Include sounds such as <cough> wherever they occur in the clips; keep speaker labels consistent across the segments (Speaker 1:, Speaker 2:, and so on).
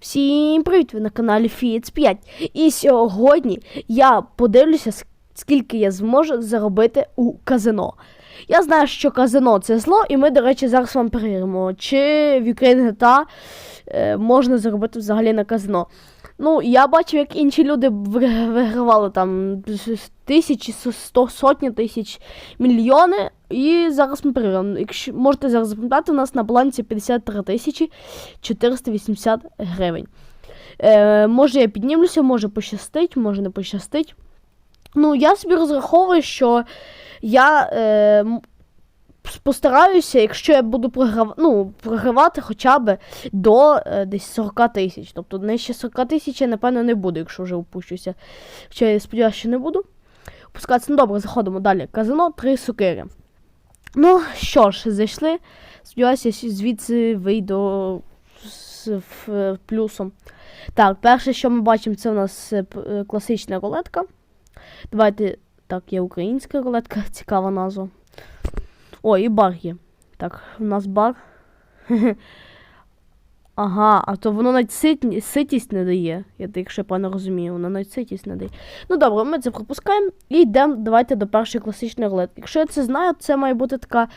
Speaker 1: Всім привіт! Ви на каналі Фіц 5. І сьогодні я подивлюся, скільки я зможу заробити у казино. Я знаю, що казино це зло, і ми, до речі, зараз вам перевіримо, чи в Ukraine GTA е, можна заробити взагалі на казино. Ну, я бачив, як інші люди вигравали там тисячі, сто, сотні тисяч, мільйони. І зараз ми перевіримо. Якщо можете зараз запам'ятати, у нас на балансі 53 тисячі 480 гривень. Е, може я піднімлюся, може пощастить, може не пощастить. Ну, я собі розраховую, що я е, постараюся, якщо я буду програв... ну, програвати хоча б до е, десь 40 тисяч. Тобто нижче 40 тисяч я, напевно, не буду, якщо вже опущуся. Хоча я сподіваюся, що не буду. Опускатися, ну добре, заходимо далі. Казино, три сокири. Ну, що ж, зайшли. Сподіваюся, я звідси вийду з плюсом. Так, перше, що ми бачимо, це у нас е, е, класична рулетка. Давайте. Так, є українська рулетка, <laughs> цікава назва. О, і бар є. Так, у нас бар. <laughs> Ага, а то воно навіть ситні- ситість не дає. Я якщо я правильно розумію, воно навіть ситість не дає. Ну добре, ми це пропускаємо і йдемо давайте до першої класичної рулетки. Якщо я це знаю, це має бути така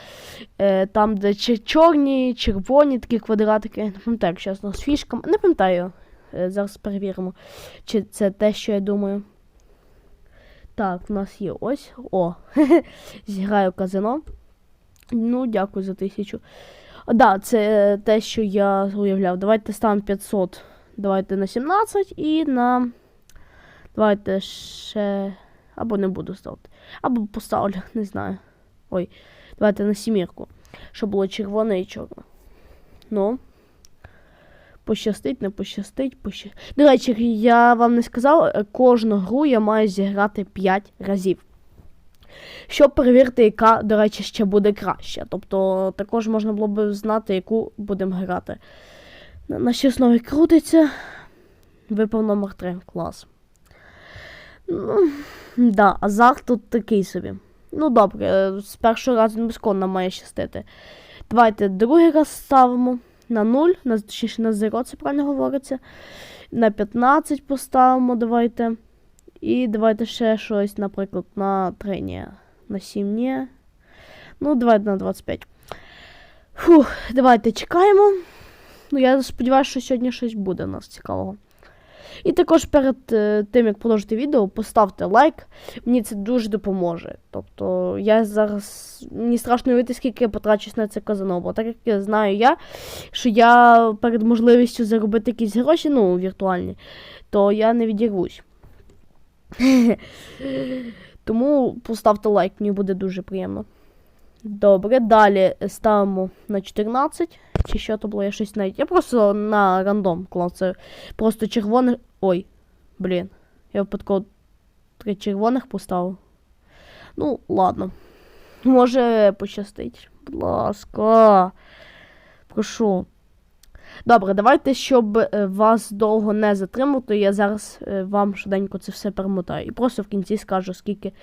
Speaker 1: е, там, де чи чорні, червоні такі квадратики. Не пам'ятаю, чесно, з фішками. Не пам'ятаю. Е, зараз перевіримо, чи це те, що я думаю. Так, у нас є ось. О, <laughs> зіграю казино. Ну, дякую за тисячу. Да, це е, те, що я уявляв. Давайте ставимо 500. Давайте на 17 і на. Давайте ще. Або не буду ставити. Або поставлю, <laughs> не знаю. Ой, давайте на сімірку. Щоб було червоне і чорне. Ну. Пощастить, не пощастить, пощастить. До речі, я вам не сказав, е, кожну гру я маю зіграти 5 разів. Щоб перевірити, яка, до речі, ще буде краща. Тобто також можна було б знати, яку будемо грати. На- Наші основі крутиться. Випав номер 3. Клас. Ну, да, азарт тут такий собі. Ну, добре, е, з першого разу не безконно має щастити. Давайте другий раз ставимо на 0, на, точніше на 0, це правильно говориться. На 15 поставимо, давайте. І давайте ще щось, наприклад, на 3 ні. На 7 ні. Ну, давайте на 25. Фух, давайте чекаємо. Ну, я сподіваюся, що сьогодні щось буде у нас цікавого. І також перед е, тим, як продовжити відео, поставте лайк. Мені це дуже допоможе. Тобто, я зараз. Мені страшно уявити, скільки я потрачусь на це казино, бо так як я знаю я, що я перед можливістю заробити якісь гроші, ну, віртуальні, то я не відірвусь. <laughs> Тому поставте лайк, мені буде дуже приємно. Добре, далі ставимо на 14. Чи що то було, я щось навіть. Я просто на рандом клав. Це просто червоне. Ой, блін. Я випадково три червоних поставив. Ну, ладно. Може пощастить. Будь ласка. Прошу. Добре, давайте, щоб е, вас довго не затримати, я зараз е, вам швиденько це все перемотаю. І просто в кінці скажу, скільки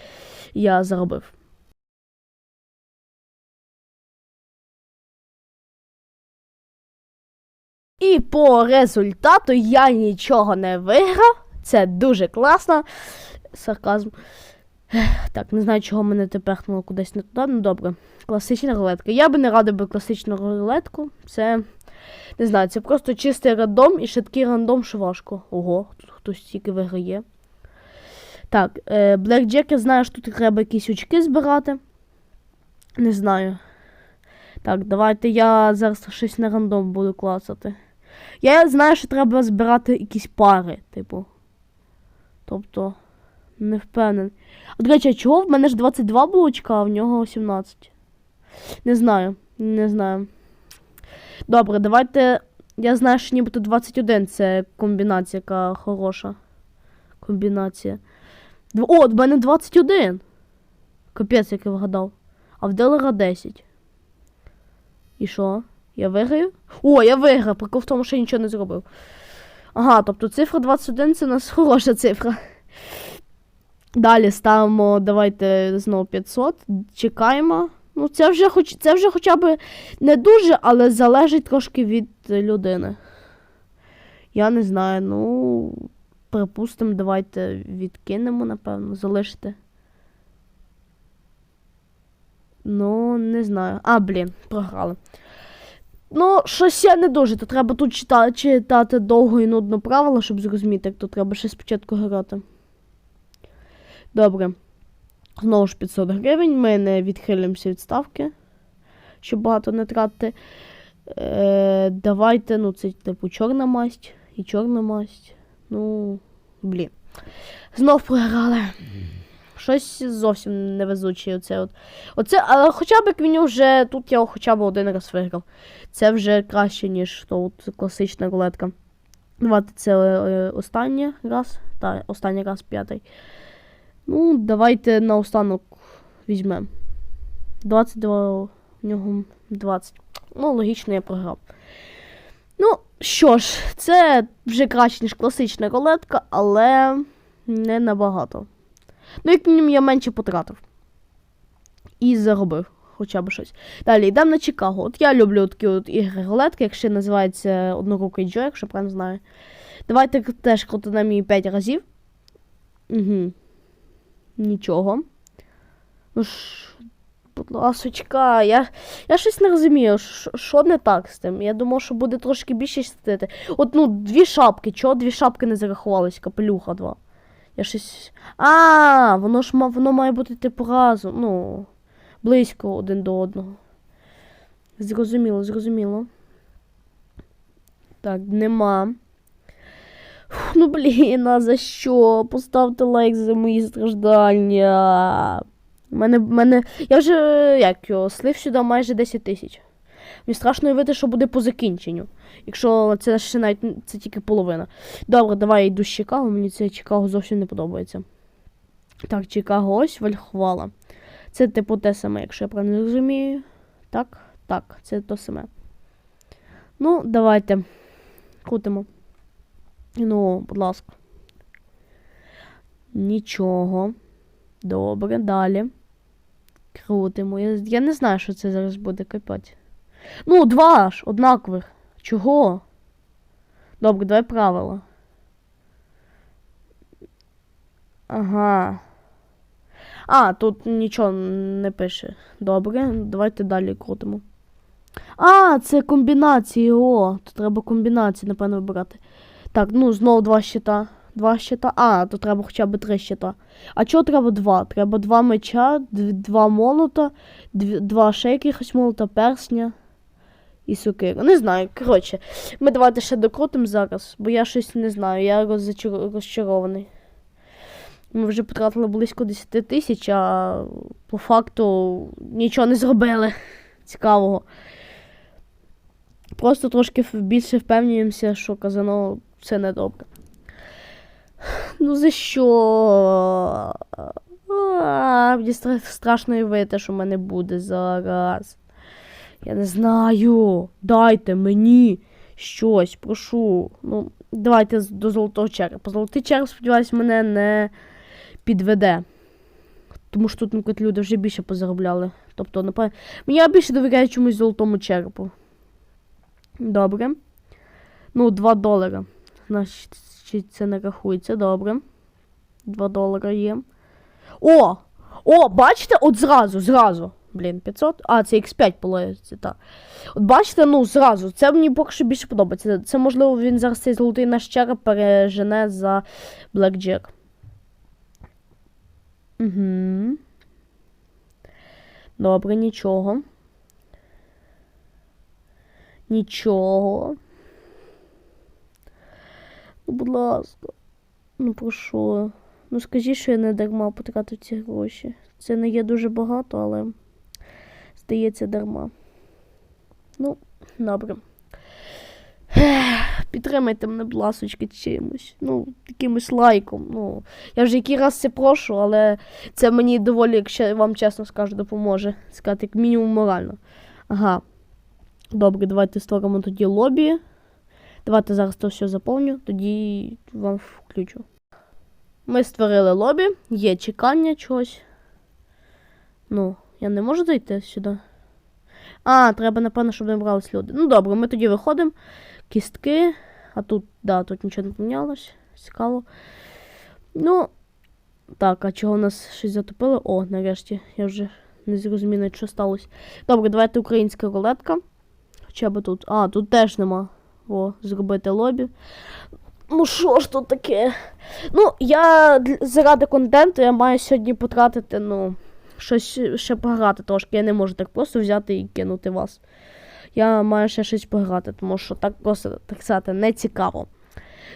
Speaker 1: я заробив. І по результату я нічого не виграв. Це дуже класно. Сарказм. Так, не знаю, чого мене тепер кудись не туди. Ну добре. Класична рулетка. Я би не радив би класичну рулетку. Це. Не знаю, це просто чистий рандом і такий рандом, що важко. Ого, тут хтось тільки виграє. Так, е, Blackjack, я знаю, що тут треба якісь очки збирати. Не знаю. Так, давайте я зараз щось на рандом буду клацати. Я знаю, що треба збирати якісь пари, типу. Тобто, не впевнений. А, до речі, а чого в мене ж 22 було очка, а в нього 17? Не знаю, не знаю. Добре, давайте. Я знаю, що нібито 21 це комбінація, яка хороша. Комбінація. Дв- О, в мене 21. Капець, як я вгадав. А в Делера 10. І що? Я виграю? О, я виграв. Прикол в тому, що я нічого не зробив. Ага, тобто цифра 21 це у нас хороша цифра. Далі ставимо, давайте знову 500. Чекаємо. Ну, це вже хоч це вже хоча б не дуже, але залежить трошки від е, людини. Я не знаю, ну, припустимо, давайте відкинемо, напевно, залишити. Ну, не знаю. А, блін, програли. Ну, щось я не дуже. То треба тут читати, читати довго і нудно правила, щоб зрозуміти, як то треба ще спочатку грати. Добре. Знову ж 500 гривень. Ми не відхилимося від ставки, щоб багато не тратити. Е, давайте, ну, це типу чорна масть і чорна масть. Ну, блін. Знов програли. Щось зовсім невезуче. Оце от. Оце, але хоча б як він вже тут я хоча б один раз виграв. Це вже краще, ніж то от класична рулетка. Давайте це е, останній раз. Так, останній раз п'ятий. Ну, давайте на останок візьмемо. 22 в нього 20. Ну, логічно, я програв. Ну, що ж, це вже краще, ніж класична рулетка, але не набагато. Ну, як мінімум, я менше потратив. І заробив хоча б щось. Далі йдемо на Чикаго. От я люблю такі от ігри рулетки, якщо називається однорукий Джо, якщо правильно знаю. Давайте теж крутанемо її 5 разів. Угу. Нічого. Ну ж, будь ласочка, я, я щось не розумію, що- не так з тим. Я думав, що буде трошки більше стати. От ну, дві шапки. Чого дві шапки не зарахувались? Капелюха два. Я щось. А, воно ж воно має бути типу разом. Ну, близько один до одного. Зрозуміло, зрозуміло. Так, нема. Ну блін, а за що? Поставте лайк за мої страждання. Мене, мене. Я вже як його, слив сюди майже 10 тисяч. Мені страшно уявити, що буде по закінченню. Якщо це ще навіть це тільки половина. Добре, давай йду з Чикаго, мені це Чикаго зовсім не подобається. Так, Чикаго ось Вальхвала. Це типу те саме, якщо я правильно розумію. Так, так, це то саме. Ну, давайте. Крутимо. Ну, будь ласка. Нічого. Добре, далі. Крутимо. Я, не знаю, що це зараз буде кипати. Ну, два ж, однакових. Чого? Добре, давай правила. Ага. А, тут нічого не пише. Добре, давайте далі крутимо. А, це комбінації. О, тут треба комбінації, напевно, вибирати. Так, ну знову два щита. Два щита. А, то треба хоча б три щита. А чого треба два? Треба два меча, два молота, два ще якихось молота, персня і сокиру. Не знаю, коротше. Ми давайте ще докрутимо зараз, бо я щось не знаю, я розчар- розчарований. Ми вже потратили близько 10 тисяч, а по факту нічого не зробили <laughs> цікавого. Просто трошки більше впевнюємося, що казано все недобре. Ну за що? Мені страшно уявити, що в мене буде зараз. Я не знаю. Дайте мені щось, прошу. Ну, давайте до золотого черепа. Золотий череп, сподіваюсь, мене не підведе. Тому що тут, наприклад, люди вже більше позаробляли. Тобто, напевно, мені більше довіряю чомусь золотому черепу. Добре. Ну, 2 долара. Значить, це не рахується, добре. 2 долара є. О! О, бачите, от зразу, зразу. Блін, 500. А, це X5 полається, так. От бачите, ну, зразу. Це мені поки що більше подобається. Це, можливо, він зараз цей золотий наш череп пережене за Blackjack. Угу. Добре, нічого. Нічого. Будь ласка. Ну, прошу. Ну, скажіть, що я не дарма потратив ці гроші. Це не є дуже багато, але здається дарма. Ну, добре. Підтримайте мене, будь ласочки, чимось. Ну, якимось лайком. Ну, я вже який раз це прошу, але це мені доволі, якщо вам чесно скажу, допоможе. Сказати, як мінімум морально. Ага. Добре, давайте створимо тоді лобі. Давайте зараз то все заповню, тоді вам включу. Ми створили лобі, є чекання чогось. Ну, я не можу зайти сюди. А, треба, напевно, щоб не брались люди. Ну добре, ми тоді виходимо. Кістки. А тут, да, тут нічого не помінялось. Цікаво. Ну, так, а чого у нас щось затопило? О, нарешті. Я вже не зрозумів, навіть, що сталося. Добре, давайте українська рулетка. Хоча б тут. А, тут теж нема. О, зробити лобі. Ну що ж тут таке? Ну, я заради контенту я маю сьогодні потратити, ну, щось ще пограти трошки. Я не можу так просто взяти і кинути вас. Я маю ще щось пограти, тому що так просто так сказати не цікаво.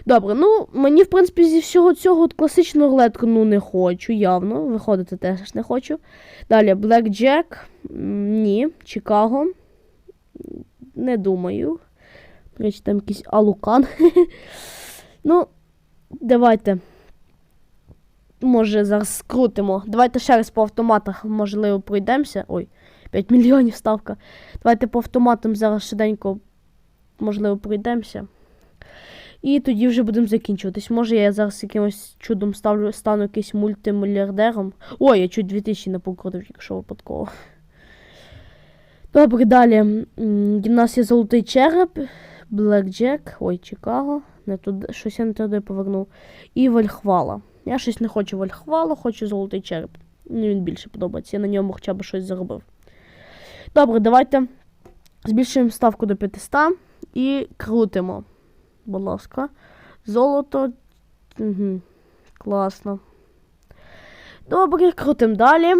Speaker 1: Добре, ну мені, в принципі, зі всього цього класичну рулетку ну не хочу, явно. Виходити теж не хочу. Далі Black Ні. Чикаго. Не думаю. Речі, там якийсь алукан. <laughs> ну, давайте. Може, зараз скрутимо. Давайте ще раз по автоматах, можливо, пройдемося. Ой, 5 мільйонів ставка. Давайте по автоматам зараз швиденько, можливо, пройдемося. І тоді вже будемо закінчуватись. Може, я зараз якимось чудом ставлю, стану якийсь мультимільярдером. Ой, я чуть 2000 не покрутив, якщо випадково. Добре, далі. У нас є золотий череп, Блек Джек, ой, Чикаго. Не туди, щось я не туди повернув. І Вальхвала. Я щось не хочу Вальхвала, хочу золотий череп. Мені він більше подобається. Я на ньому хоча б щось заробив. Добре, давайте збільшуємо ставку до 500 і крутимо. Будь ласка. Золото. Угу. Класно. Добре, крутимо далі.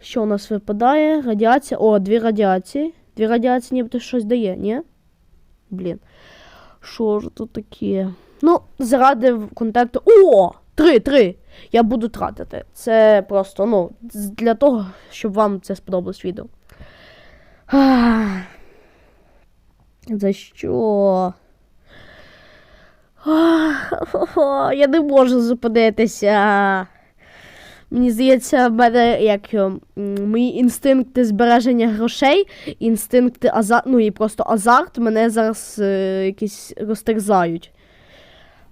Speaker 1: Що у нас випадає? Радіація. О, дві радіації. Дві радіації нібито щось дає, ні? Блін. Що ж тут таке? Ну, заради контенту. О! Три, три! Я буду тратити. Це просто, ну, для того, щоб вам це сподобалось відео. Ах. За що? Ах, <laughs> Я не можу зупинитися. Мені здається, мене як мої інстинкти збереження грошей, інстинкти азарт, ну і просто азарт мене зараз е, якісь розтерзають.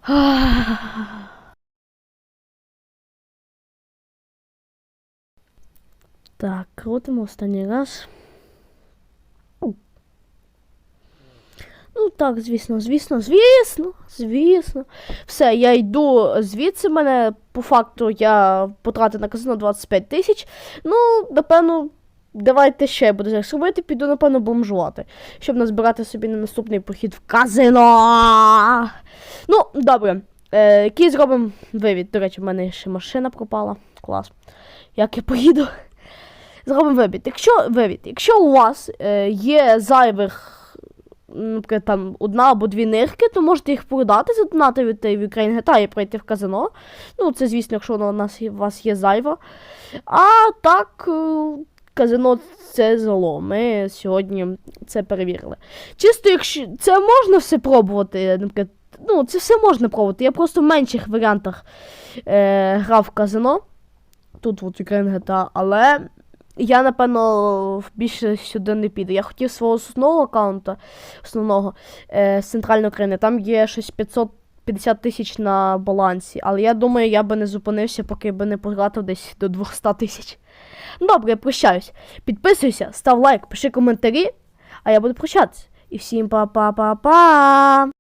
Speaker 1: <sighs> Так, крутимо останній раз. Так, звісно, звісно, звісно, звісно. Все, я йду звідси. Мене по факту я потратив на казино 25 тисяч. Ну, напевно, давайте ще я буду зараз робити, піду, напевно, бомжувати, щоб назбирати собі на наступний похід в казино. Ну, добре. Е, який зробимо вивід. До речі, в мене ще машина пропала. Клас. Як я поїду? Зробимо вивід. Якщо вивід, якщо у вас е, є зайвих наприклад, там одна або дві нирки, то можете їх продати, задонати від в Ukraine GTA і пройти в казино. Ну, це, звісно, якщо воно у нас у вас є зайва. А так, е, казино це зло. Ми сьогодні це перевірили. Чисто, якщо це можна все пробувати, наприклад, ну, це все можна пробувати. Я просто в менших варіантах е, грав в казино. Тут от Ukraine GTA, але я, напевно, більше сюди не піду. Я хотів свого основного аккаунта, основного е, з центральної України. Там є щось 550 тисяч на балансі. Але я думаю, я би не зупинився, поки би не потратив десь до 200 тисяч. Добре, я прощаюсь. Підписуйся, став лайк, пиши коментарі, а я буду прощатися. І всім па-па-па-па!